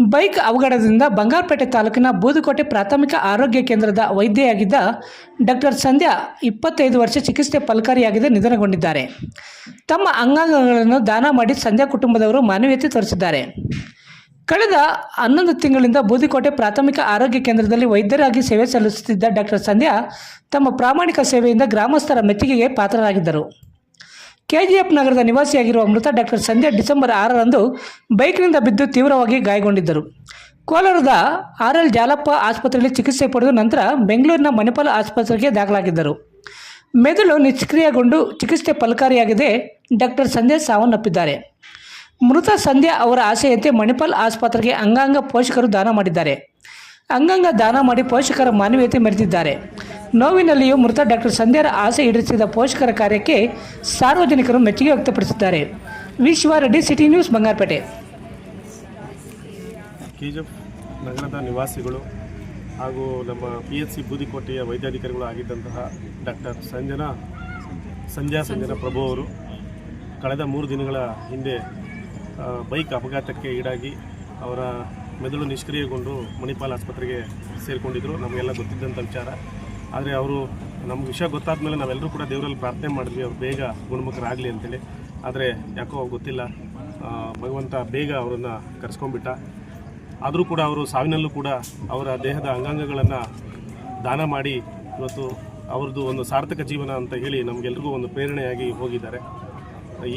Bike ಅವಘಡದಿಂದ Bangarpet ತಾಲೂಕಿನ ಬೂದುಕೋಟೆ ಪ್ರಾಥಮಿಕ ಆರೋಗ್ಯ ಕೇಂದ್ರದ ವೈದ್ಯೆಯಾಗಿದ್ದ ಡಾಕ್ಟರ್ ಸಂಧ್ಯಾ ಇಪ್ಪತ್ತೈದು ವರ್ಷ ಚಿಕಿತ್ಸೆ ಫಲಕಾರಿಯಾಗಿದೆ ನಿಧನಗೊಂಡಿದ್ದಾರೆ. ತಮ್ಮ ಅಂಗಾಂಗಗಳನ್ನು ದಾನ ಮಾಡಿ ಸಂಧ್ಯಾ ಕುಟುಂಬದವರು ಮಾನವೀಯತೆ ತೋರಿಸಿದ್ದಾರೆ. ಕಳೆದ ಹನ್ನೊಂದು ತಿಂಗಳಿಂದ ಬೂದಿಕೋಟೆ ಪ್ರಾಥಮಿಕ ಆರೋಗ್ಯ ಕೇಂದ್ರದಲ್ಲಿ ವೈದ್ಯರಾಗಿ ಸೇವೆ ಸಲ್ಲಿಸುತ್ತಿದ್ದ ಡಾಕ್ಟರ್ ಸಂಧ್ಯಾ ತಮ್ಮ ಪ್ರಾಮಾಣಿಕ ಸೇವೆಯಿಂದ ಗ್ರಾಮಸ್ಥರ ಮೆಚ್ಚುಗೆಗೆ ಪಾತ್ರರಾಗಿದ್ದರು. ಕೆಜಿಎಫ್ ನಗರದ ನಿವಾಸಿಯಾಗಿರುವ ಮೃತ ಡಾಕ್ಟರ್ ಸಂಧ್ಯಾ ಡಿಸೆಂಬರ್ ಆರರಂದು ಬೈಕ್ನಿಂದ ಬಿದ್ದು ತೀವ್ರವಾಗಿ ಗಾಯಗೊಂಡಿದ್ದರು. ಕೋಲಾರದ ಆರ್ ಎಲ್ ಜಾಲಪ್ಪ ಆಸ್ಪತ್ರೆಯಲ್ಲಿ ಚಿಕಿತ್ಸೆ ಪಡೆದ ನಂತರ ಬೆಂಗಳೂರಿನ ಮಣಿಪಾಲ ಆಸ್ಪತ್ರೆಗೆ ದಾಖಲಾಗಿದ್ದರು. ಮೆದುಳು ನಿಷ್ಕ್ರಿಯಗೊಂಡು ಚಿಕಿತ್ಸೆ ಫಲಕಾರಿಯಾಗಿದೆ ಡಾಕ್ಟರ್ ಸಂಧ್ಯಾ ಸಾವನ್ನಪ್ಪಿದ್ದಾರೆ. ಮೃತ ಸಂಧ್ಯಾ ಅವರ ಆಸೆಯಂತೆ ಮಣಿಪಾಲ್ ಆಸ್ಪತ್ರೆಗೆ ಅಂಗಾಂಗ ಪೋಷಕರು ದಾನ ಮಾಡಿದ್ದಾರೆ. ಅಂಗಾಂಗ ದಾನ ಮಾಡಿ ಪೋಷಕರ ಮಾನವೀಯತೆ ಮೆರೆದಿದ್ದಾರೆ. ನೋವಿನಲ್ಲಿಯೂ ಮೃತ ಡಾಕ್ಟರ್ ಸಂಧ್ಯಾರ ಆಸೆ ಈಡೇರಿಸಿದ ಪೋಷಕರ ಕಾರ್ಯಕ್ಕೆ ಸಾರ್ವಜನಿಕರು ಮೆಚ್ಚುಗೆ ವ್ಯಕ್ತಪಡಿಸಿದ್ದಾರೆ. ವಿಶ್ವ ರೆಡ್ಡಿ ಸಿಟಿ ನ್ಯೂಸ್, ಬಂಗಾರಪೇಟೆ. ನಗರದ ನಿವಾಸಿಗಳು ಹಾಗೂ ನಮ್ಮ ಪಿ ಎಚ್ ಸಿ ಬೂದಿಕೋಟೆಯ ವೈದ್ಯಾಧಿಕಾರಿಗಳು ಆಗಿದ್ದಂತಹ ಡಾಕ್ಟರ್ ಸಂಜನಾ, ಸಂಧ್ಯಾ ಸಂಜನಾ ಪ್ರಭು ಅವರು ಕಳೆದ ಮೂರು ದಿನಗಳ ಹಿಂದೆ ಬೈಕ್ ಅಪಘಾತಕ್ಕೆ ಈಡಾಗಿ ಅವರ ಮೆದುಳು ನಿಷ್ಕ್ರಿಯಗೊಂಡು ಮಣಿಪಾಲ್ ಆಸ್ಪತ್ರೆಗೆ ಸೇರಿಕೊಂಡಿದ್ದರು ನಮಗೆಲ್ಲ ಗೊತ್ತಿದ್ದಂಥ ವಿಚಾರ. ಆದರೆ ಅವರು ನಮ್ಗೆ ವಿಷಯ ಗೊತ್ತಾದ ಮೇಲೆ ನಾವೆಲ್ಲರೂ ಕೂಡ ದೇವರಲ್ಲಿ ಪ್ರಾರ್ಥನೆ ಮಾಡಿದ್ವಿ. ಅವ್ರು ಬೇಗ ಗುಣಮುಖರಾಗಲಿ ಅಂತೇಳಿ. ಆದರೆ ಯಾಕೋ ಗೊತ್ತಿಲ್ಲ. ಭಗವಂತ ಬೇಗ ಅವರನ್ನು ಕರೆಸ್ಕೊಂಡ್ಬಿಟ್ಟ. ಆದರೂ ಕೂಡ ಅವರು ಸಾವಿನಲ್ಲೂ ಕೂಡ ಅವರ ದೇಹದ ಅಂಗಾಂಗಗಳನ್ನು ದಾನ ಮಾಡಿ ಇವತ್ತು ಅವ್ರದ್ದು ಒಂದು ಸಾರ್ಥಕ ಜೀವನ ಅಂತ ಹೇಳಿ ನಮಗೆಲ್ರಿಗೂ ಒಂದು ಪ್ರೇರಣೆಯಾಗಿ ಹೋಗಿದ್ದಾರೆ.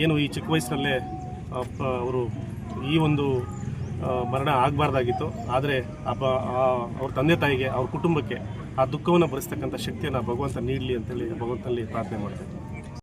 ಏನು ಈ ಚಿಕ್ಕ ವಯಸ್ಸಿನಲ್ಲೇ ಅವರು ಈ ಒಂದು ಮರಣ ಆಗಬಾರ್ದಾಗಿತ್ತು. ಆದರೆ ಆ- ಅವ್ರ ತಂದೆ ತಾಯಿಗೆ, ಅವ್ರ ಕುಟುಂಬಕ್ಕೆ ಆ ದುಃಖವನ್ನು ಭರಿಸ್ತಕ್ಕಂಥ ಶಕ್ತಿಯನ್ನು ಭಗವಂತ ನೀಡಲಿ ಅಂತೇಳಿ ಭಗವಂತನಲ್ಲಿ ಪ್ರಾರ್ಥನೆ ಮಾಡ್ತೇನೆ.